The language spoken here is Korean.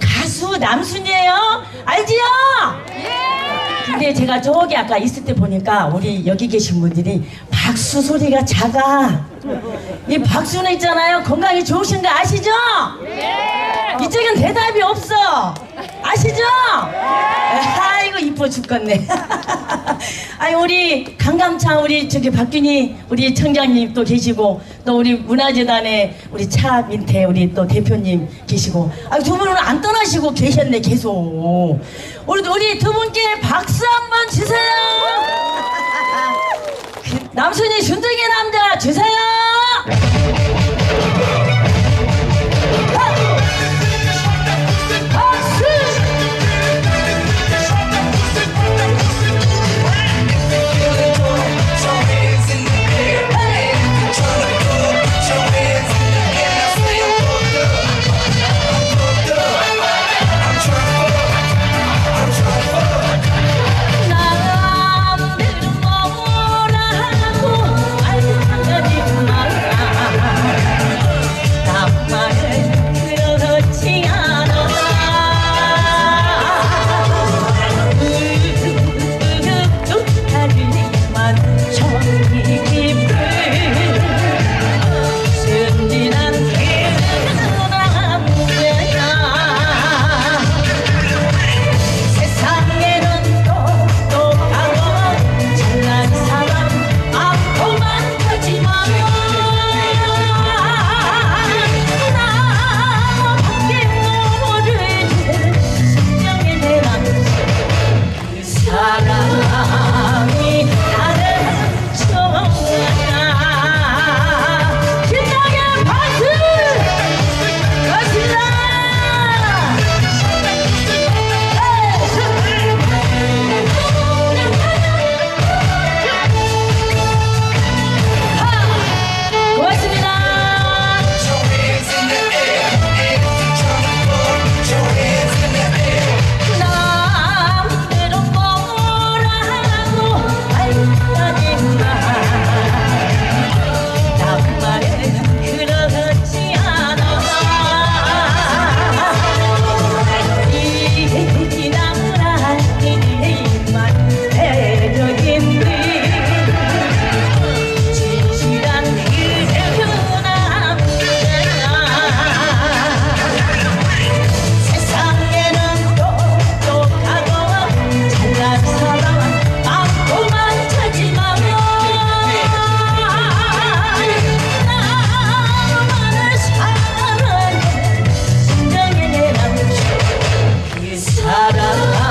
가수 남순이에요. 알지요? 근데 제가 저기 아까 있을 때 보니까 우리 여기 계신 분들이 박수 소리가 작아. 이 박수는 있잖아요. 건강이 좋으신 거 아시죠? 이쪽엔 대답이 없어. 아시죠? 아이고 이뻐 죽겠네. 아니 우리 강감차 우리 저기 박균희 우리 청장님 또 계시고 또 우리 문화재단의 우리 차민태 우리 또 대표님 계시고 아 두 분은 안 떠나시고 계셨네 계속. 우리 우리 두 분께 박수 한번 주세요. 남순이 순둥이 남자 주세요. la la.